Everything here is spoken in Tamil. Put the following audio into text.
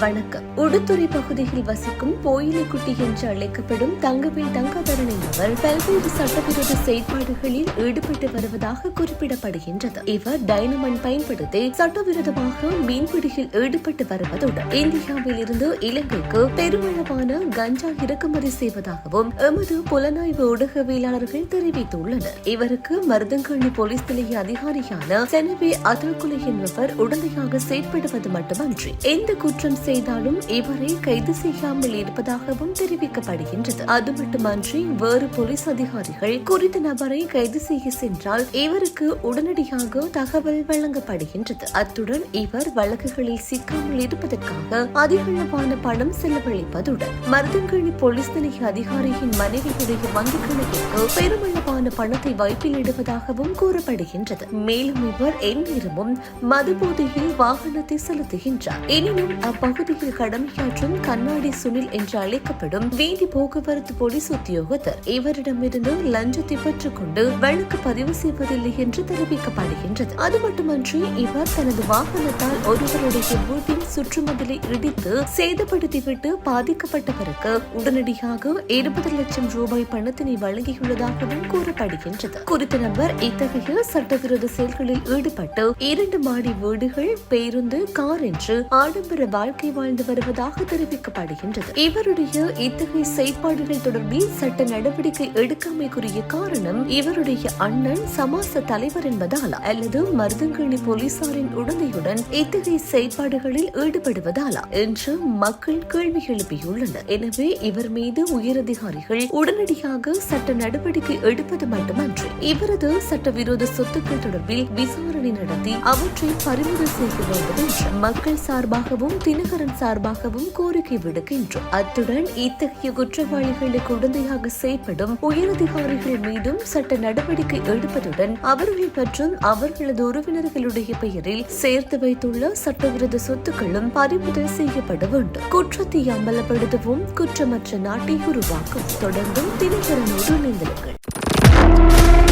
வணக்கம். உடுத்துறை பகுதியில் வசிக்கும் போயிலைக்குட்டி என்று அழைக்கப்படும் தங்கவேல் தங்கதரன் அவர் பல்வேறு சட்டவிரோத செயற்பாடுகளில் ஈடுபட்டு வருவதாக குறிப்பிடப்படுகின்றது. இவர் டைனமண்ட் பயன்படுத்தி சட்டவிரோதமாக மீன்பிடியில் ஈடுபட்டு வருவதுடன் இந்தியாவில் இருந்து இலங்கைக்கு பெருமளவான கஞ்சா இறக்குமதி செய்வதாகவும் எமது புலனாய்வு ஊடகவியலாளர்கள் தெரிவித்துள்ளனர். இவருக்கு மருதங்கண்ணி போலீஸ் நிலைய அதிகாரியான செனவே அதல்குலை என்பவர் உடனடியாக செயற்படுவது மட்டுமன்றி எந்த குற்றம் செய்தாலும் இவரை கைது செய்யாமல் இருப்பதாகவும் தெரிவிக்கப்படுகின்றது. அது மட்டுமன்றி வேறு போலீஸ் அதிகாரிகள் குறித்த நபரை கைது செய்ய சென்றால் இவருக்கு உடனடியாக தகவல் வழங்கப்படுகின்றது. அத்துடன் இவர் வழக்குகளில் சிக்காமல் இருப்பதற்காக அதிகளவான பணம் செலவழிப்பதுடன் மருதங்கழி போலீஸ் நிலைய அதிகாரியின் மனைவியுடைய வங்கிக் கணக்கிற்கு பெருமளவான பணத்தை வைப்பில் இடுவதாகவும் கூறப்படுகின்றது. மேலும் இவர் எந்நேரமும் மதுபோதையில் வாகனத்தை செலுத்துகின்றார். எனினும் பகுதியில் கடமையாற்றும் கண்ணாடி சுனில் என்று அழைக்கப்படும் வீதி போக்குவரத்து போலீஸ் உத்தியோகத்தர். இவரிடமிருந்து லஞ்சத்தை பெற்றுக் கொண்டு வழக்கு பதிவு செய்வதில்லை என்று தெரிவிக்கப்படுகின்றது. அது மட்டுமன்றி இவர் தனது வாகனத்தால் ஒருவருடைய வீட்டின் சுற்றுமதிலை இடித்து சேதப்படுத்திவிட்டு பாதிக்கப்பட்டவருக்கு உடனடியாக இருபது லட்சம் ரூபாய் பணத்தினை வழங்கியுள்ளதாகவும் கூறப்படுகின்றது. குறித்த நபர் இத்தகைய சட்டவிரோத செயல்களில் ஈடுபட்டு இரண்டு மாடி வீடுகள் பேருந்து கார் என்று ஆடம்பர வாழ்க்கை வாழ்ந்து வருவதாக தெரிவிக்கப்படுகின்றது. இவருடைய இத்தகைய செயற்பாடுகள் தொடர்பில் சட்ட நடவடிக்கை எடுக்காமைக்குரிய காரணம் இவருடைய அண்ணன் சமாச தலைவர் என்பதால் அல்லது மருதங்கணி போலீசாரின் உடந்தையுடன் இத்தகைய செயற்பாடுகளில் ஈடுபடுவதாலா என்று மக்கள் கேள்வி எழுப்பியுள்ளனர். எனவே இவர் மீது உயரதிகாரிகள் உடனடியாக சட்ட நடவடிக்கை எடுப்பது மட்டுமன்றி இவரது சட்டவிரோத சொத்துக்கள் தொடர்பில் விசாரணை நடத்தி அவற்றை பறிமுதல் செய்து வேண்டும் என்று மக்கள் சார்பாகவும் தினகரன் சார்பாகவும் கோரிக்கை விடுக்கின்றோம். அத்துடன் இத்தகைய குற்றவாளிகளுக்கு உடந்தையாக செயற்படும் உயரதிகாரிகள் மீதும் சட்ட நடவடிக்கை எடுப்பதுடன் அவர்கள் மற்றும் அவர்களது உறவினர்களுடைய பெயரில் சேர்த்து வைத்துள்ள சட்டவிரோத சொத்துக்களும் பறிமுதல் செய்யப்பட வேண்டும். குற்றத்தை அமலப்படுத்தவும் குற்றமற்ற நாட்டை உருவாக்கும் தொடர்ந்தும் தினகரனோடு இணைந்திருங்கள்.